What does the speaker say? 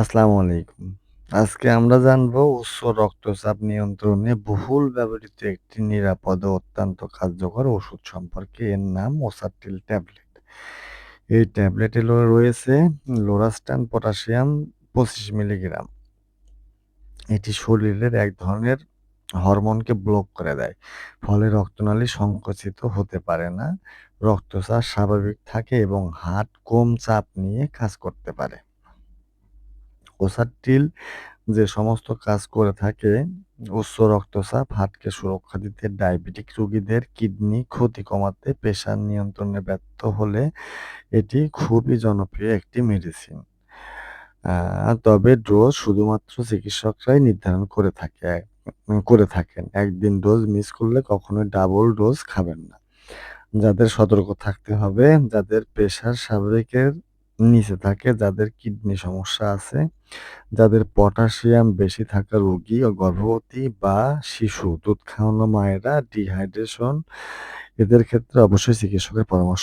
আসসালামু আলাইকুম। আজকে আমরা জানব উচ্চ রক্তচাপ নিয়ন্ত্রণে বহুল ব্যবহৃত একটি নিরাপদ অত্যন্ত কার্যকর ওষুধ সম্পর্কে। এর নাম ওসারটিল ট্যাবলেট। এই ট্যাবলেটে রয়েছে লোরাস্টান পটাশিয়াম ২৫ মিলিগ্রাম। এটি শরীরের এক ধরনের হরমোনকে ব্লক করে দেয়। ফলে রক্তনালী সংকুচিত হতে পারে না, রক্তচাপ স্বাভাবিক থাকে এবং হার্ট কম চাপ নিয়ে কাজ করতে পারে। ওসারটিল যে সমস্ত কাজ করে থাকে উচ্চ রক্তচাপ, হার্টকে সুরক্ষা দিতে, ডায়াবেটিক রোগীদের কিডনি ক্ষতি কমাতে, প্রেশার নিয়ন্ত্রণে ব্যর্থ হলে এটি খুবই জনপ্রিয় একটি মেডিসিন। তবে ডোজ শুধুমাত্র চিকিৎসকরাই নির্ধারণ করে থাকে করে থাকেন। একদিন ডোজ মিস করলে কখনোই ডাবল ডোজ খাবেন না। যাদের সতর্ক থাকতে হবে, যাদের প্রেশার স্বাভাবিকের নিচে থাকে, যাদের কিডনি সমস্যা আছে, যাদের পটাশিয়াম বেশি থাকা রোগী ও গর্ভবতী বা শিশু, দুধ খাওয়ানো মায়েরা, ডিহাইড্রেশন এদের ক্ষেত্রে অবশ্যই চিকিৎসকের পরামর্শ